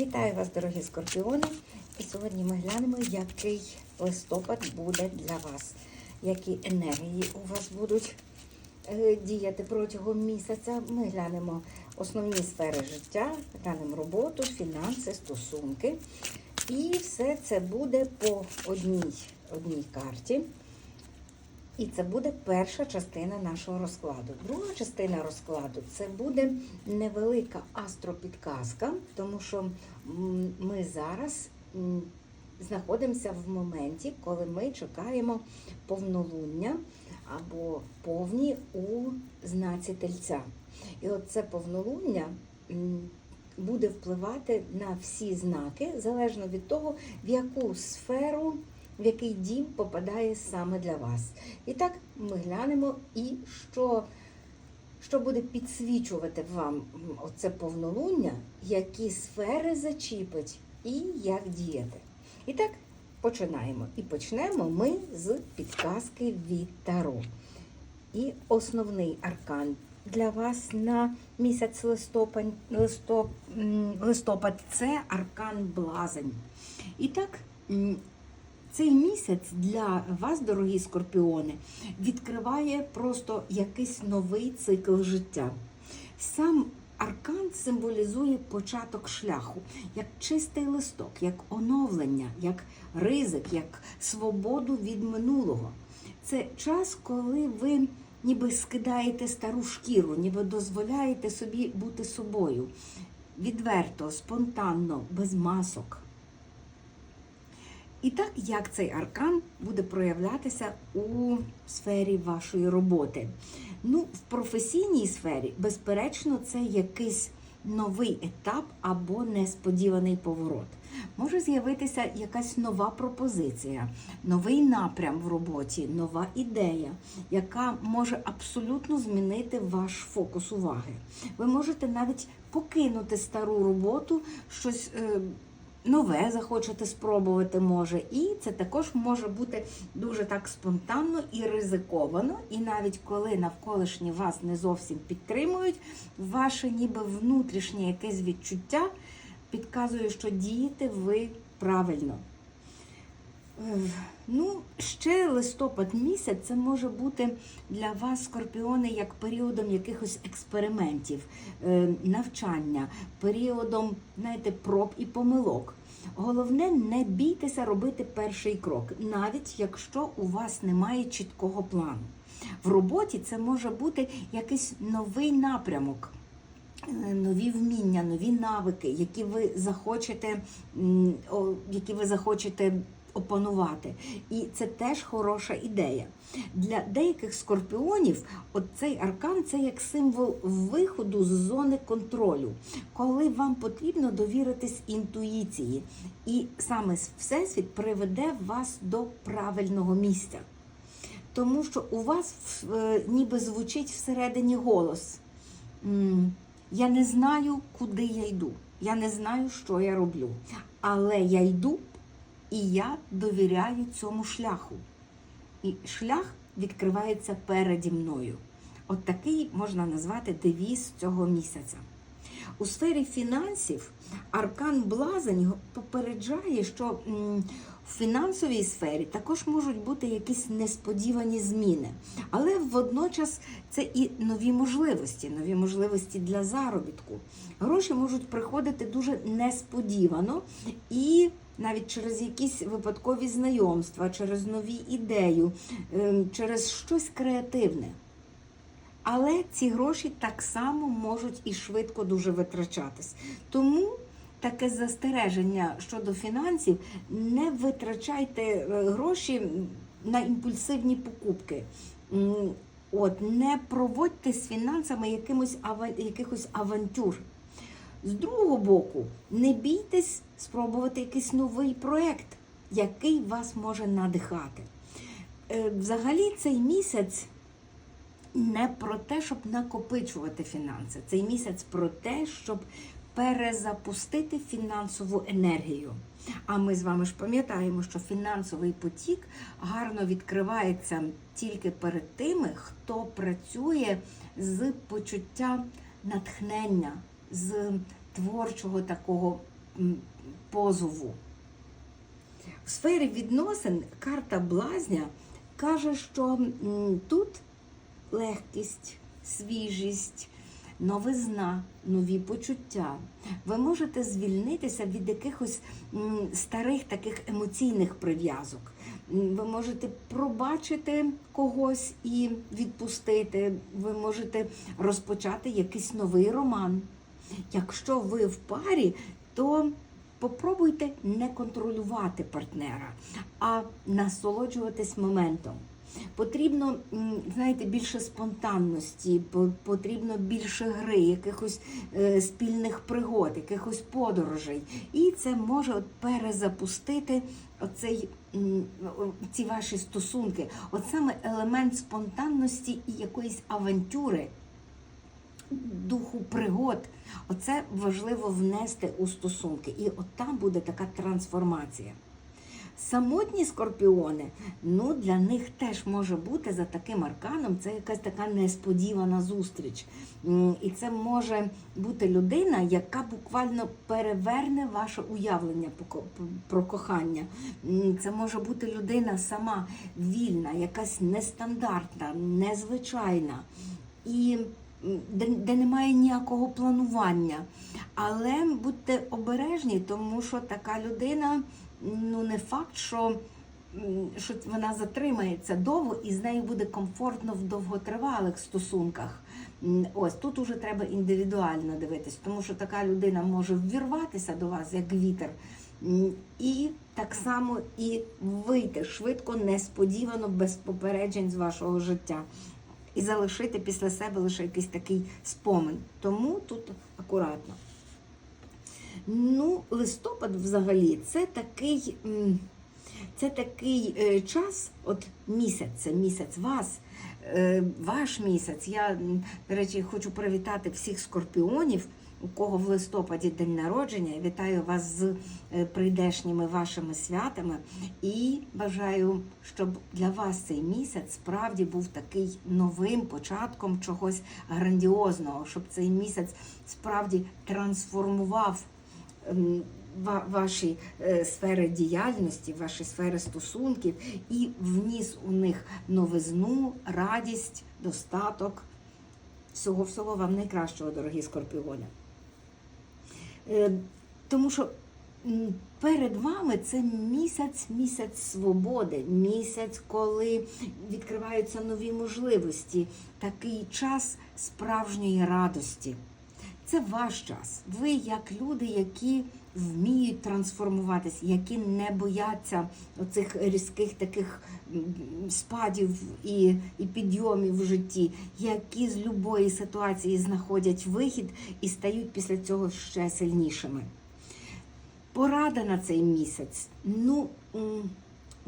Вітаю вас, дорогі скорпіони! І сьогодні ми глянемо, який листопад буде для вас, які енергії у вас будуть е, діяти протягом місяця. Ми глянемо основні сфери життя, глянемо роботу, фінанси, стосунки. І все це буде по одній, одній карті. І це буде перша частина нашого розкладу. Друга частина розкладу це буде невелика астропідказка, тому що ми зараз знаходимося в моменті, коли ми чекаємо повнолуння або повні у знаці тельця. І от це повнолуння буде впливати на всі знаки, залежно від того, в яку сферу в який дім попадає саме для вас. І так ми глянемо, і що, що буде підсвічувати вам оце повнолуння, які сфери зачіпить і як діяти. І так, починаємо. І почнемо ми з підказки від Таро. І основний аркан для вас на місяць листопад, листопад це аркан Блазень. І так, цей місяць для вас, дорогі скорпіони, відкриває просто якийсь новий цикл життя. Сам аркан символізує початок шляху, як чистий листок, як оновлення, як ризик, як свободу від минулого. Це час, коли ви ніби скидаєте стару шкіру, ніби дозволяєте собі бути собою. Відверто, спонтанно, без масок. І так, як цей аркан буде проявлятися у сфері вашої роботи? Ну, в професійній сфері, безперечно, це якийсь новий етап або несподіваний поворот. Може з'явитися якась нова пропозиція, новий напрям в роботі, нова ідея, яка може абсолютно змінити ваш фокус уваги. Ви можете навіть покинути стару роботу, щось. е, нове захочете спробувати може. І це також може бути дуже так спонтанно і ризиковано. І навіть коли навколишні вас не зовсім підтримують, ваше ніби внутрішнє якесь відчуття підказує, що дієте ви правильно. Е, Ну, ще листопад місяць це може бути для вас, скорпіони, як періодом якихось експериментів, е, навчання, періодом, знаєте, проб і помилок. Головне, не бійтеся робити перший крок, навіть якщо у вас немає чіткого плану. В роботі це може бути якийсь новий напрямок. е, Нові вміння, нові навики, які ви захочете, які ви захочете опанувати. І це теж хороша ідея. Для деяких скорпіонів от цей аркан це як символ виходу з зони контролю, коли вам потрібно довіритись інтуїції. І саме Всесвіт приведе вас до правильного місця. Тому що у вас е, ніби звучить всередині голос. Я не знаю, куди я йду. Я не знаю, що я роблю. Але я йду і я довіряю цьому шляху. І шлях відкривається переді мною. От такий можна назвати девіз цього місяця. У сфері фінансів аркан Блазень попереджає, що в фінансовій сфері також можуть бути якісь несподівані зміни. Але водночас це і нові можливості, нові можливості для заробітку. Гроші можуть приходити дуже несподівано і навіть через якісь випадкові знайомства, через нові ідеї, ем, через щось креативне. Але ці гроші так само можуть і швидко дуже витрачатись. Тому таке застереження щодо фінансів: не витрачайте е, гроші на імпульсивні покупки. От, не проводьте з фінансами якимось якихось авантюр. З другого боку, не бійтесь спробувати якийсь новий проєкт, який вас може надихати. Е, Взагалі, цей місяць не про те, щоб накопичувати фінанси. Цей місяць про те, щоб перезапустити фінансову енергію. А ми з вами ж пам'ятаємо, що фінансовий потік гарно відкривається тільки перед тими, хто працює з почуття натхнення, з творчого такого позову. В сфері відносин карта блазня каже, що тут легкість, свіжість, новизна, нові почуття. Ви можете звільнитися від якихось старих таких емоційних прив'язок. Ви можете пробачити когось і відпустити. Ви можете розпочати якийсь новий роман. Якщо ви в парі, то попробуйте не контролювати партнера, а насолоджуватись моментом. Потрібно, знаєте, більше спонтанності, потрібно більше гри, якихось е, спільних пригод, якихось подорожей. І це може перезапустити оцей, ці ваші стосунки. От саме елемент спонтанності і якоїсь авантюри духу пригод. Оце важливо внести у стосунки. І от там буде така трансформація. Самотні скорпіони, ну для них теж може бути за таким арканом, це якась така несподівана зустріч. І це може бути людина, яка буквально переверне ваше уявлення про кохання. Це може бути людина сама вільна, якась нестандартна, незвичайна. І де, де немає ніякого планування. Але будьте обережні, тому що така людина ну не факт, що, що вона затримається довго і з нею буде комфортно в довготривалих стосунках. Ось тут уже треба індивідуально дивитись, тому що така людина може ввірватися до вас як вітер. І так само і вийти швидко, несподівано, без попереджень з вашого життя. І залишити після себе лише якийсь такий спомин. Тому тут акуратно. Ну, листопад взагалі це такий, це такий е, час, от місяць, це місяць вас, е, ваш місяць. Я, до речі, хочу привітати всіх скорпіонів, у кого в листопаді день народження. Вітаю вас з е, прийдешніми вашими святами і бажаю, щоб для вас цей місяць справді був такий новим початком чогось грандіозного, щоб цей місяць справді трансформував ем, ваші е, сфери діяльності, ваші сфери стосунків і вніс у них новизну, радість, достаток. Всього всього вам найкращого, дорогі скорпіони. Е, Тому що перед вами це місяць, місяць свободи, місяць, коли відкриваються нові можливості, такий час справжньої радості. Це ваш час. Ви як люди, які вміють трансформуватись, які не бояться оцих різких таких спадів і, і підйомів в житті, які з любої ситуації знаходять вихід і стають після цього ще сильнішими. Порада на цей місяць. Ну,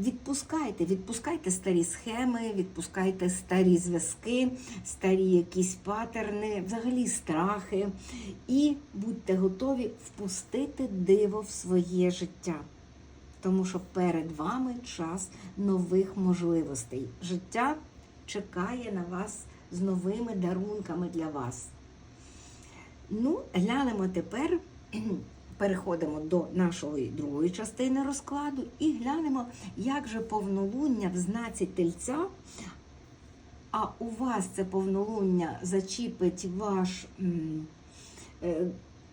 відпускайте, відпускайте старі схеми, відпускайте старі зв'язки, старі якісь патерни, взагалі страхи. І будьте готові впустити диво в своє життя. Тому що перед вами час нових можливостей. Життя чекає на вас з новими дарунками для вас. Ну, глянемо тепер, переходимо до нашої другої частини розкладу і глянемо, як же повнолуння в знаці тельця. А у вас це повнолуння зачіпить ваш. е,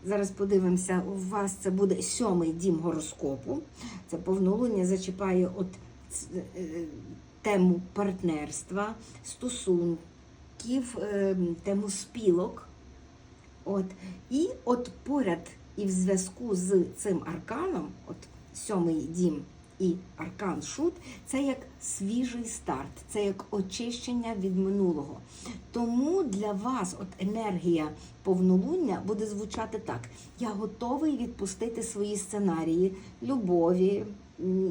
Зараз подивимося, у вас це буде сьомий дім гороскопу. Це повнолуння зачіпає от е, тему партнерства, стосунків, е, тему спілок. От. І от поряд і в зв'язку з цим арканом, от сьомий дім і аркан шут, це як свіжий старт, це як очищення від минулого. Тому для вас от енергія повнолуння буде звучати так: я готовий відпустити свої сценарії любові,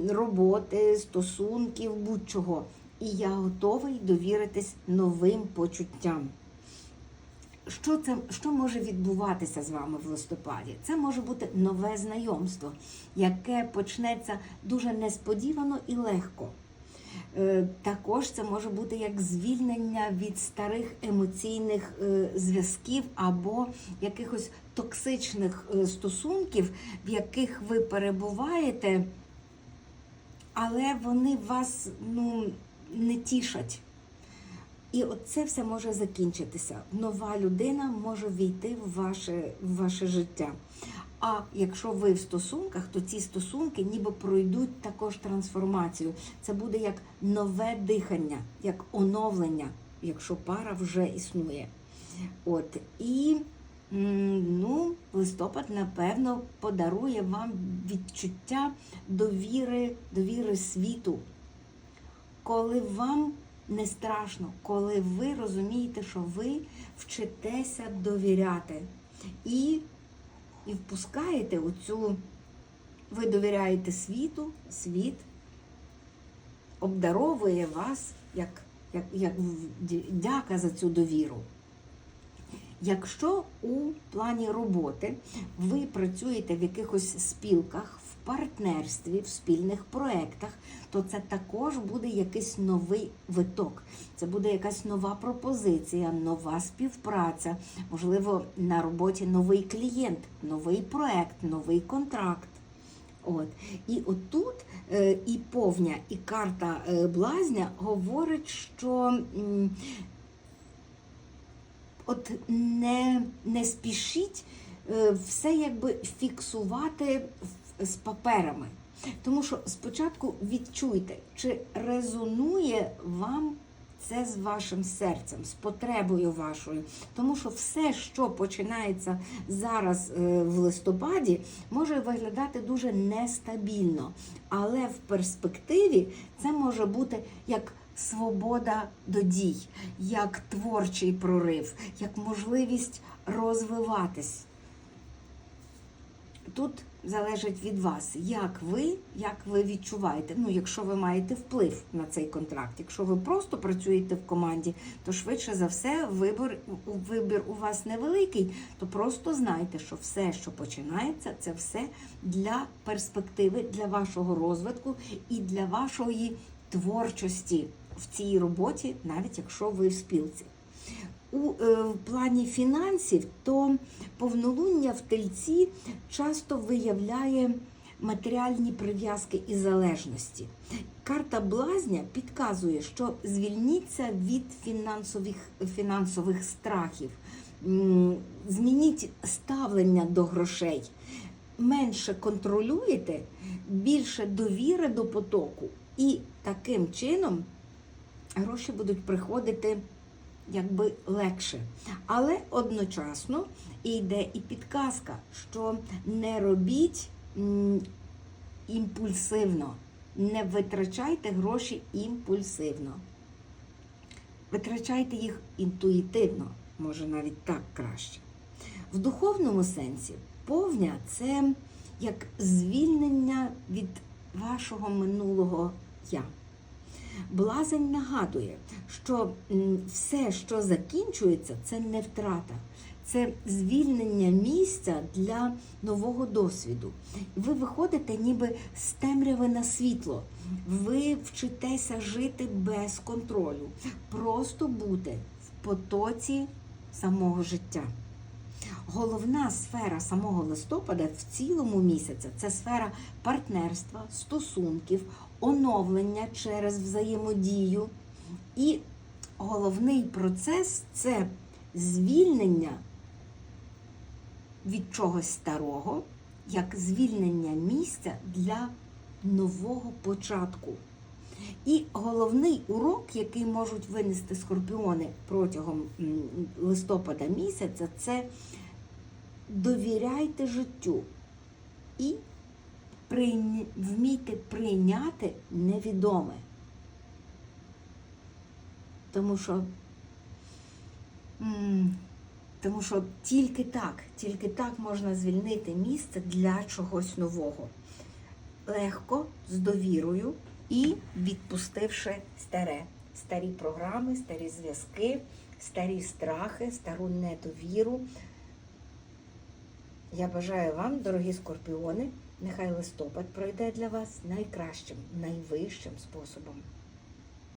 роботи, стосунків, будь-чого. І я готовий довіритись новим почуттям. Що це що може відбуватися з вами в листопаді? Це може бути нове знайомство, яке почнеться дуже несподівано і легко. Е, Також це може бути як звільнення від старих емоційних е, зв'язків або якихось токсичних е, стосунків, в яких ви перебуваєте, але вони вас ну, не тішать. І от це все може закінчитися. Нова людина може війти в ваше, в ваше життя. А якщо ви в стосунках, то ці стосунки ніби пройдуть також трансформацію. Це буде як нове дихання, як оновлення, якщо пара вже існує. От і ну, листопад, напевно, подарує вам відчуття довіри, довіри світу, коли вам не страшно, коли ви розумієте, що ви вчитеся довіряти. І і впускаєте оцю, ви довіряєте світу, світ обдаровує вас як, як, як дяка за цю довіру. Якщо у плані роботи ви працюєте в якихось спілках, партнерстві, в спільних проєктах, то це також буде якийсь новий виток. Це буде якась нова пропозиція, нова співпраця, можливо, на роботі новий клієнт, новий проєкт, новий контракт. От. І отут е, і повня, і карта е, блазня говорить, що от не, не спішіть е, все якби фіксувати в- з паперами. Тому що спочатку відчуйте, чи резонує вам це з вашим серцем, з потребою вашою. Тому що все, що починається зараз е, в листопаді, може виглядати дуже нестабільно. Але в перспективі це може бути як свобода до дій, як творчий прорив, як можливість розвиватись. Тут залежить від вас, як ви, як ви відчуваєте. Ну, якщо ви маєте вплив на цей контракт. Якщо ви просто працюєте в команді, то швидше за все вибір, вибір у вас невеликий, то просто знайте, що все, що починається, це все для перспективи, для вашого розвитку і для вашої творчості в цій роботі, навіть якщо ви в спілці. У е, в плані фінансів, то повнолуння в тельці часто виявляє матеріальні прив'язки і залежності. Карта блазня підказує, що звільніться від фінансових, фінансових страхів, змініть ставлення до грошей, менше контролюєте, більше довіри до потоку, і таким чином гроші будуть приходити якби легше. Але одночасно йде і підказка, що не робіть імпульсивно, не витрачайте гроші імпульсивно. Витрачайте їх інтуїтивно, може навіть так краще. В духовному сенсі повня це як звільнення від вашого минулого я. Блазень нагадує, що все, що закінчується, це не втрата, це звільнення місця для нового досвіду. Ви виходите ніби з темряви на світло. Ви вчитеся жити без контролю, просто бути в потоці самого життя. Головна сфера самого листопада в цілому місяця це сфера партнерства, стосунків, оновлення через взаємодію. І головний процес це звільнення від чогось старого, як звільнення місця для нового початку. І головний урок, який можуть винести скорпіони протягом листопада місяця, це довіряйте життю і прийня... вмійте прийняти невідоме. Тому що, тому що тільки так, тільки так можна звільнити місце для чогось нового. Легко, з довірою і відпустивши старе, старі програми, старі зв'язки, старі страхи, стару недовіру. Я бажаю вам, дорогі скорпіони, нехай листопад пройде для вас найкращим, найвищим способом.